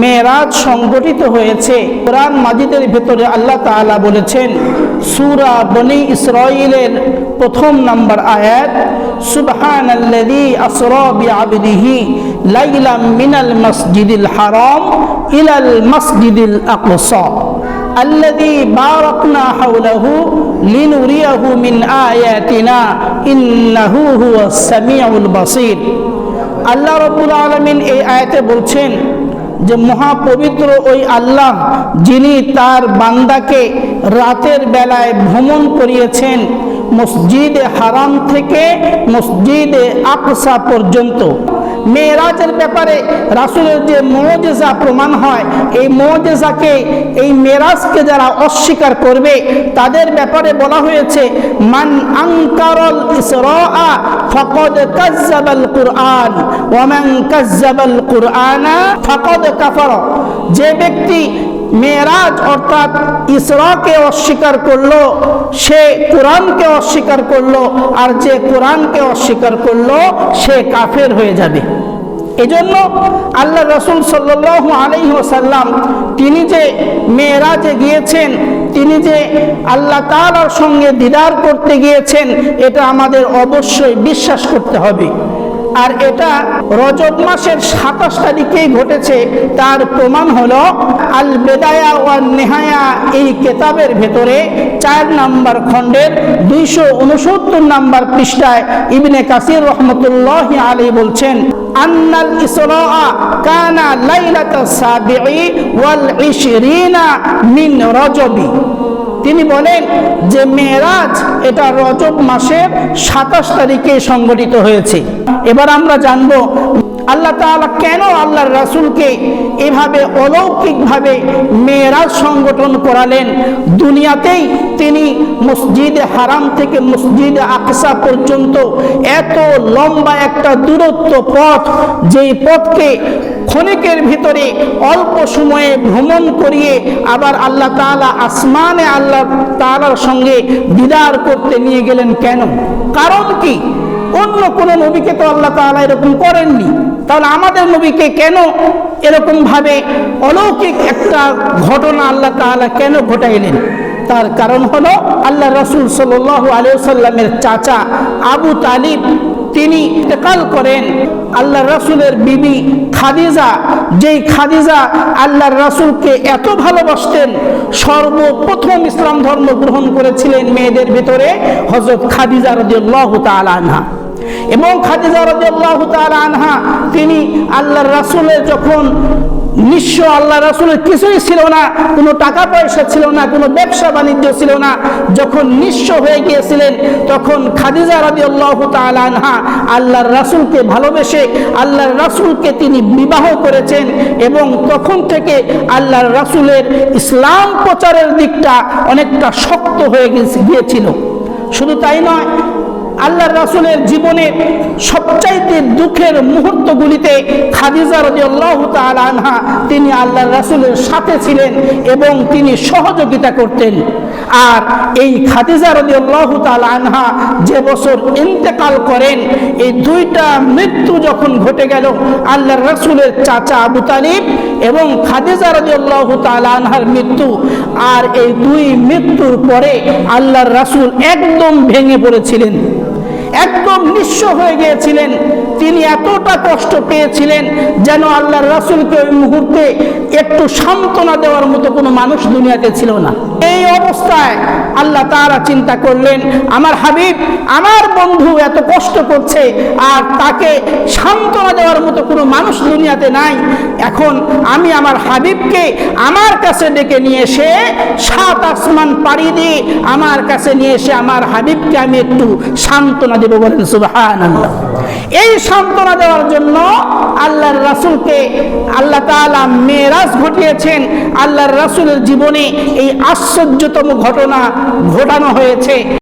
মেরাজ সংগঠিত হয়েছে কোরআন মাজিদের ভেতরে আল্লাহ তাআলা বলেছেন সূরা বনি ইসরাইলের প্রথম নাম্বার আয়াত সুবহানাল্লাযী আসরা বিআবদিহি লাইলাম মিনাল মাসজিদিল হারাম ইলাল মাসজিদিল আকসা الذي باركنا حوله لنريه من آياتنا إنه هو السميع البصير আল্লাহ রব্বুল আলমিন এই আয়াতে বলছেন যে মহাপবিত্র ওই আল্লাহ যিনি তার বান্দাকে রাতের বেলায় ভ্রমণ করিয়েছেন মসজিদে হারাম থেকে মসজিদে আকসা পর্যন্ত। মেয়েরাজের ব্যাপারে রাসুলের যে মজেজা প্রমাণ হয়, এই মজেজাকে, এই মেরাজকে যারা অস্বীকার করবে, তাদের ব্যাপারে বলা হয়েছে, মান আংকারল ইসরা ফকদ কাজ্জাবাল কুরআন ওয়ামান কাজ্জাবাল কুরআনা ফকদ কাফার। যে ব্যক্তি মেয়েরাজ অর্থাৎ ইসরাকে অস্বীকার করল, সে কোরআনকে অস্বীকার করল, আর যে কোরআনকে অস্বীকার করল, সে কাফের হয়ে যাবে। এজন্য আল্লাহ রসুল সাল্লাহ আলহি ওসাল্লাম তিনি যে মেয়েরাজে গিয়েছেন, তিনি যে আল্লাহ তালার সঙ্গে দিদার করতে গিয়েছেন, এটা আমাদের অবশ্যই বিশ্বাস করতে হবে। আর এটা রজব মাসের সাতাশ তারিখেই ঘটেছে। তার প্রমাণ হলো, আল বেদায়া ও নেহায়া এই কেতাবের ভেতরে চার নাম্বার খণ্ডের দুইশো উনসত্তর নাম্বার পৃষ্ঠায় ইবনে কাসির রহমতুল্লাহ আলী বলছেন, আন্নাল ইসরা কানা লাইলাতা সাবিঈ ওয়াল ইশরিনা মিন রজবি। তিনি বলেন যে মেয়েরাজ এটা রজব মাসের সাতাশ তারিখে সংগঠিত হয়েছে। এবার আমরা জানব আল্লাহ তাআলা কেন আল্লাহর রাসূলকে এভাবে অলৌকিকভাবে মেয়েরাজ সংগঠন করালেন? দুনিয়াতেই তিনি মসজিদ হারাম থেকে মসজিদ আকসা পর্যন্ত এত লম্বা একটা দূরত্ব পথ, যেই পথকে ক্ষণিকের ভিতরে অল্প সময়ে ভ্রমণ করিয়ে আবার আল্লাহ তাআলা আসমানে আল্লাহ তাআলার সঙ্গে দিদার করতে নিয়ে গেলেন কেন? কারণ কি? অন্য কোনো নবীকে তো আল্লাহ তাআলা এরকম করেননি। তাহলে আমাদের নবীকে কেন এরকমভাবে অলৌকিক একটা ঘটনা আল্লাহ তাআলা কেন ঘটাইলেন? তার কারণ হলো আল্লাহ রসুল সাল আলিয়াল্লামের চাচা আবু তালিব, তিনি ইন্তেকাল করেন আল্লাহ রসুলের বিবি খাদিজা। যেই খাদিজা আল্লাহ রসুলকে এত ভালোবাসতেন, সর্বপ্রথম ইসলাম ধর্ম গ্রহণ করেছিলেন মেয়েদের ভিতরে হজরত খাদিজা রদিয়াল্লাহ আনহা। এবং খাদিজা রদিয়াল্লাহ তাআলা আনহা, তিনি আল্লাহর রাসূলের যখন নিঃস্ব আল্লাহ রাসূলের কিছুই ছিল না, কোনো টাকা পয়সা ছিল না, কোনো ব্যবসা বাণিজ্য ছিল না, যখন নিঃস্ব হয়ে গিয়েছিলেন, তখন খাদিজা রাদিয়াল্লাহু তাআলা আনহা আল্লাহর রাসূলকে ভালোবেসে, আল্লাহর রাসূলকে তিনি বিবাহ করেছেন এবং তখন থেকে আল্লাহর রাসূলের ইসলাম প্রচারের দিকটা অনেকটা শক্ত হয়ে গিয়েছিল। শুধু তাই নয় আল্লাহর রাসূলের জীবনের সবচাইতে দুঃখের মুহূর্তগুলিতে খাদিজা রাদিয়াল্লাহু তাআলা আনহা, তিনি আল্লাহর রাসূলের সাথে ছিলেন এবং তিনি সহযোগিতা করতেন। আর এই খাদিজা রাদিয়াল্লাহু তাআলা আনহা যে বছর ইন্তেকাল করেন, এই দুইটা মৃত্যু যখন ঘটে গেল, আল্লাহ রাসূলের চাচা আবু তালিব এবং খাদিজা রাদিয়াল্লাহু তাআলা আনহার মৃত্যু, আর এই দুই মৃত্যুর পরে আল্লাহর রাসূল একদম ভেঙে পড়েছিলেন। একদম নিঃস্ব হয়ে গিয়েছিলেন। তিনি এতটা কষ্ট পেয়েছিলেন যেন আল্লাহর রাসূলকে ওই মুহূর্তে একটু সান্ত্বনা দেওয়ার মতো কোনো মানুষ দুনিয়াতে ছিল না। এই অবস্থায় আল্লাহ তারা চিন্তা করলেন, আমার হাবিব, আমার বন্ধু এত কষ্ট করছে আর তাকে সান্ত্বনা দেওয়ার মতো কোনো মানুষ দুনিয়াতে নাই। এখন আমি আমার হাবিবকে আমার কাছে ডেকে নিয়ে এসে সাত আসমান পাড়ি দিয়ে আমার কাছে নিয়ে এসে আমার হাবিবকে আমি একটু সান্ত্বনা দেবো বলেন সুবাহান এই সান্ত্বনা দেওয়ার জন্য আল্লাহর রাসূলকে আল্লাহ তাআলা মেরাজ ঘটিয়েছেন। আল্লাহর রাসুলের জীবনে এই আশ্চর্যতম ঘটনা ঘটানো হয়েছে।